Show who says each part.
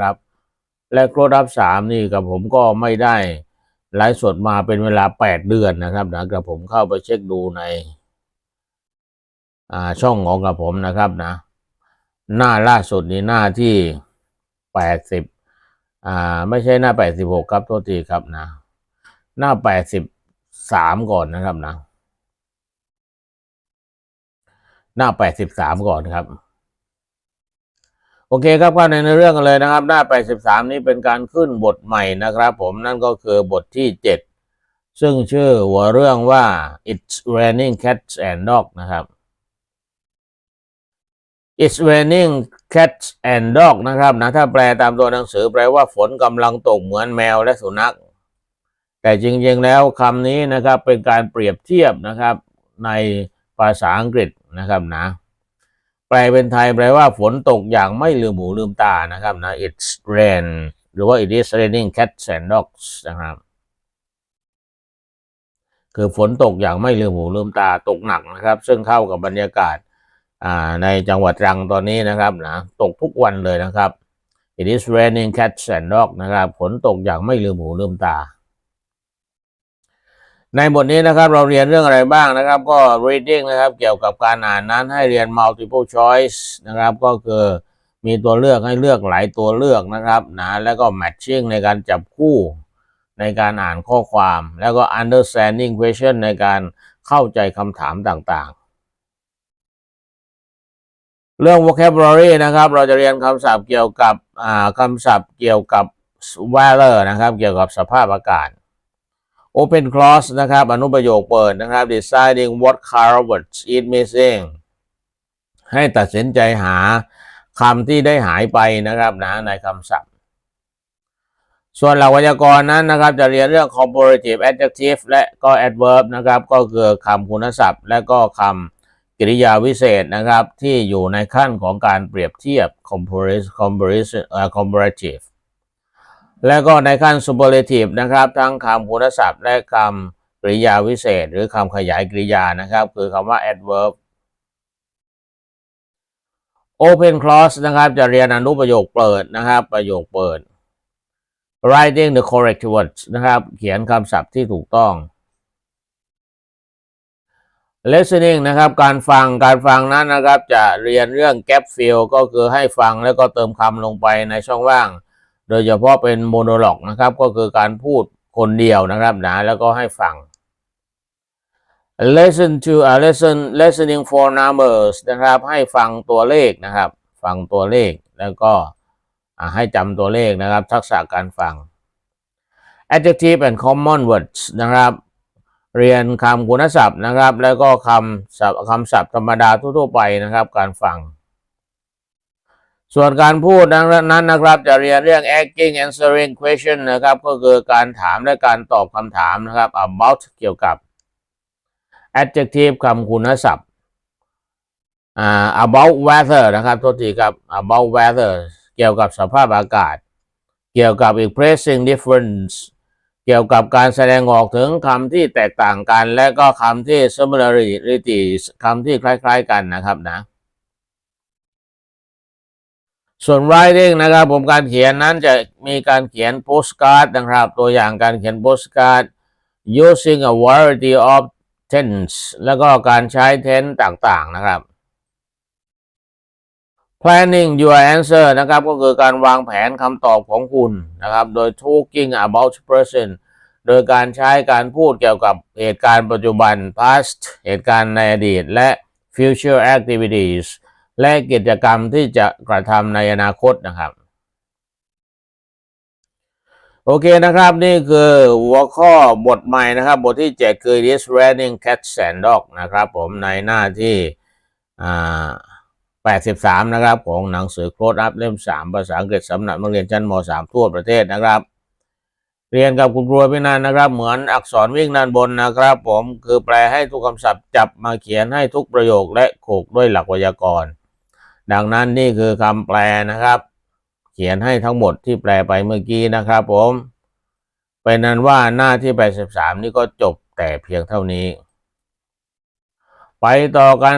Speaker 1: ครับ และโคดอัพสามนี่กับผมก็ไม่ได้ไลฟ์สดมาเป็นเวลาแปดเดือนนะครับนะกับผมเข้าไปเช็คดูในช่องของกับผมนะครับนะ หน้าล่าสุดนี่หน้าที่แปดสิบอ่าไม่ใช่หน้าแปดสิบหกครับโทษทีครับนะ หน้าแปดสิบสามก่อนนะครับนะ หน้าแปดสิบสามก่อนครับ โอเคครับเข้าในเรื่องกันเลยนะครับ หน้า 83 นี้เป็นการขึ้นบทใหม่นะครับผมนั่นก็คือบทที่ 7 ซึ่งชื่อหัวเรื่องว่า It's raining cats and dog นะครับ It's raining cats and dog นะครับนะถ้าแปลตามตัวหนังสือแปลว่าฝนกำลังตกเหมือนแมวและสุนัข แต่จริงๆแล้วคำนี้นะครับเป็นการเปรียบเทียบนะครับในภาษาอังกฤษนะครับนะ แปลเป็นไทยแปลว่าฝนตกอย่างไม่ลืมหูลืมตานะครับนะ it's rain หรือว่า it is raining cats and dogs นะครับ คือฝนตกอย่างไม่ลืมหูลืมตาตกหนักนะครับ ซึ่งเข้ากับบรรยากาศในจังหวัดตรังตอนนี้นะครับนะตกทุกวันเลยนะครับ it is raining cats and dogs นะครับฝนตกอย่างไม่ลืมหูลืมตา ในบทนี้นะครับเราเรียนเรื่องอะไรบ้างนะครับ ก็ reading นะครับเกี่ยวกับการอ่านนั้นให้เรียน multiple choice นะครับก็คือมีตัวเลือกให้เลือกหลายตัวเลือกนะครับนะแล้วก็ matching ในการจับคู่ในการอ่านข้อความ แล้วก็ understanding question ในการเข้าใจคำถามต่างๆ เรื่อง vocabulary นะครับ เราจะเรียนคำศัพท์เกี่ยวกับคำศัพท์เกี่ยวกับ weather นะครับ เกี่ยวกับสภาพอากาศ Open clause นะครับ อนุประโยคเปิดนะครับ deciding what keywords is missing ให้ตัดสินใจหาคำที่ได้หายไปนะครับนะในคำศัพท์ ส่วนหลักไวยากรณ์นั้นนะครับ จะเรียนเรื่อง comparative adjective และก็ adverb นะครับ ก็คือคำคุณศัพท์ และก็คำกริยาวิเศษนะครับ ที่อยู่ในขั้นของการเปรียบเทียบ comparative comparative แล้วก็ในขั้น superlative นะครับ ทั้งคำคุณศัพท์และคำกริยาวิเศษ หรือคำขยายกริยานะครับ คือคำว่า adverb open clause นะครับ จะเรียนอนุประโยคเปิดนะครับ ประโยคเปิด writing the correct words นะครับ เขียนคำศัพท์ที่ถูกต้อง listening นะครับการฟังการฟังนั้นนะครับ จะเรียนเรื่อง gap fill ก็คือให้ฟังแล้วก็เติมคำลงไปในช่องว่าง โดยเฉพาะเป็นโมโนโลกนะครับ ก็คือการพูดคนเดียวนะครับนะแล้วก็ให้ฟัง listen to a listen listening for numbers นะครับ ให้ฟังตัวเลขนะครับ ฟังตัวเลขแล้วก็ให้จำตัวเลขนะครับ ทักษะการฟัง adjective and common words นะครับ เรียนคำคุณศัพท์นะครับ แล้วก็คำศัพท์คำศัพท์ธรรมดาทั่วๆไปนะครับ การฟัง ส่วนการพูดนั้นนะครับ จะเรียนเรื่อง asking answering question นะครับ ก็คือการถามและการตอบคำถามนะครับ about เกี่ยวกับ adjective คำคุณศัพท์ about weather นะครับโทษทีครับ about weather เกี่ยวกับสภาพอากาศ เกี่ยวกับ expressing difference เกี่ยวกับการแสดงออกถึงคำที่แตกต่างกัน และก็คำที่ similarities คำที่คล้าย ๆ กันนะครับนะ ส่วน writing นะครับผมการเขียนนั้นจะมีการเขียน postcard นะครับ ตัวอย่างการเขียน postcard using a variety of tense แล้วก็การใช้ tense ต่างๆนะครับ planning your answer นะครับก็คือการวางแผนคำตอบของคุณนะครับ โดย talking about present โดยการใช้การพูดเกี่ยวกับเหตุการณ์ปัจจุบัน past เหตุการณ์ในอดีต และ future activities และกิจกรรมที่จะกระทำในอนาคตนะครับ โอเคนะครับนี่คือหัวข้อบทใหม่นะครับ บทที่ 7 คือ This Raining Cats and Dog นะครับผมในหน้าที่83 นะครับ ของหนังสือโค้ดอัพเล่ม 3 ภาษาอังกฤษสำหรับนักเรียนชั้นม .3 ทั่วประเทศนะครับเรียนกับคุณครูพี่นันนะครับ เหมือนอักษรวิ่งด้านบนนะครับ ผมคือแปลให้ทุกคำศัพท์จับมาเขียนให้ทุกประโยคและโขกด้วยหลักไวยากรณ์ ดังนั้นนี่คือคำแปลนะครับ เขียนให้ทั้งหมดที่แปลไปเมื่อกี้นะครับผมเป็นนั้นว่าหน้าที่83นี่ก็จบแต่เพียงเท่านี้ ไปต่อกัน